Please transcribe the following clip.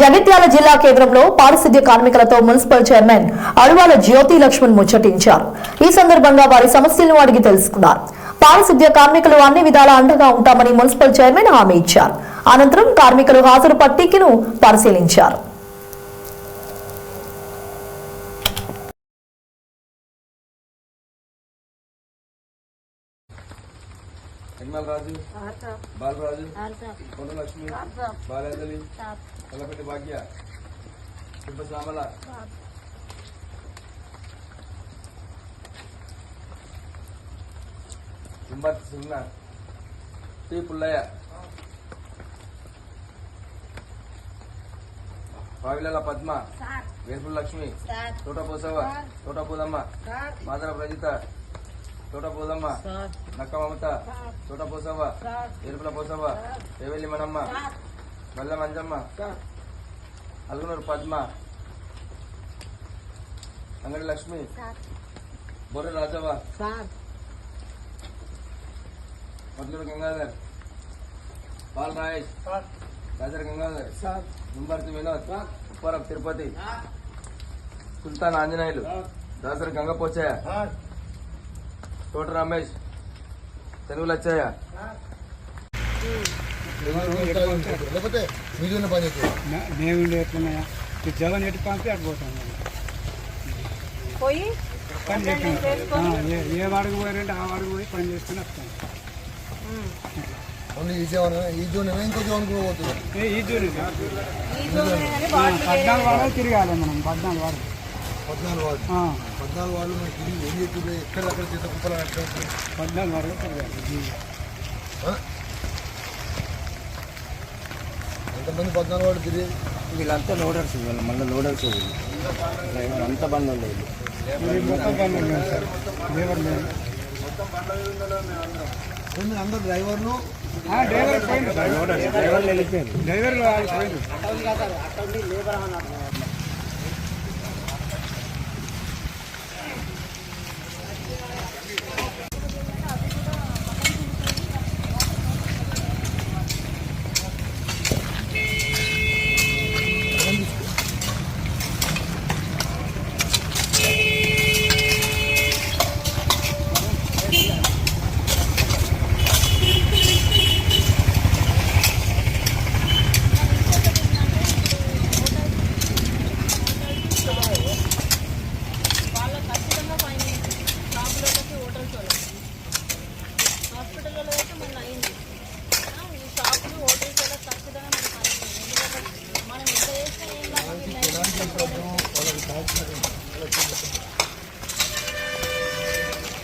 జగిత్యాల జిల్లా కేంద్రంలో పారిశుద్ధ్య కార్మికులతో మున్సిపల్ చైర్మన్ అరువాల జ్యోతి లక్ష్మణ్ ముచ్చటించారు. ఈ సందర్భంగా వారి సమస్యలను అడిగి తెలుసుకున్నారు. పారిశుద్ధ్య కార్మికులు అన్ని విధాల అండగా ఉంటామని మున్సిపల్ చైర్మన్ హామీ ఇచ్చారు. అనంతరం కార్మికులు హాజరు పట్టికను పరిశీలించారు. యజ్మాల్ రాజు బాలరాజు కొండలక్ష్మి బాలేందలి కల్లపెట్టి భాగ్య శుభ శ్యామల కుంభర్తి సింహ టి పుల్లయ్య పావిలల పద్మ వేర్పుల లక్ష్మి తోట పోసవ తోట పోదమ్మ మాదర ప్రజిత తోట పోదమ్మ నక్క మమత తోట పోసవ్వ ఎరుపుల పోసవ్వ రేవెల్లి మనమ్మ మల్ల మంజమ్మ అల్లునూరు పద్మ. అంగడి లక్ష్మి. బొర్రె రాజవ్వ. మద్లూరు గంగాధర్. పాల్ రాయేష్. రాజర్ గంగాధర్. దుంబర్తి వినోద్. ఉప్పరం తిరుపతి. సుల్తాన్ ఆంజనేయులు. దాసరి గంగపోచయ్య. తోట రమేష్ తెలుగు లచ్చయ్య లేకపోతే పని మేము ఎట్లున్నాయా? జగన్ ఎటు పంపి అటు పోతాం. పోయి పని ఏ- వాడికి పోయారంటే ఆ వాడికి పోయి పని చేసుకుని వస్తాం. ఓన్లీ ఈ జోన్ ఈ జోన్ ఇంకో జోన్ కూడా పోతుంది. ఏ ఈ జూరి ఈ జోనే కానీ బాటిల్ పద్నాలుగు వారాలు తిరగాలి మనం పద్నాలుగు వారాలు పద్నాలుగు వార్డు ఆ, పద్నాలుగు వార్డు మనకి ఏం చెప్తుంది ఎక్కడ అక్కడ చేత కుప్పలు అక్కడ పద్నాలుగు తిరగాలి ఎంతమంది పద్నాలుగు వార్డు తిరిగి? వీళ్ళంతా లోడర్స్ వీళ్ళు మళ్ళీ లోడర్స్ వీళ్ళు. డ్రైవర్ అంతా బంద్ ఉండేది అందరు డ్రైవర్లు? ఆ, డ్రైవర్ వెళ్ళిపోయారు డ్రైవర్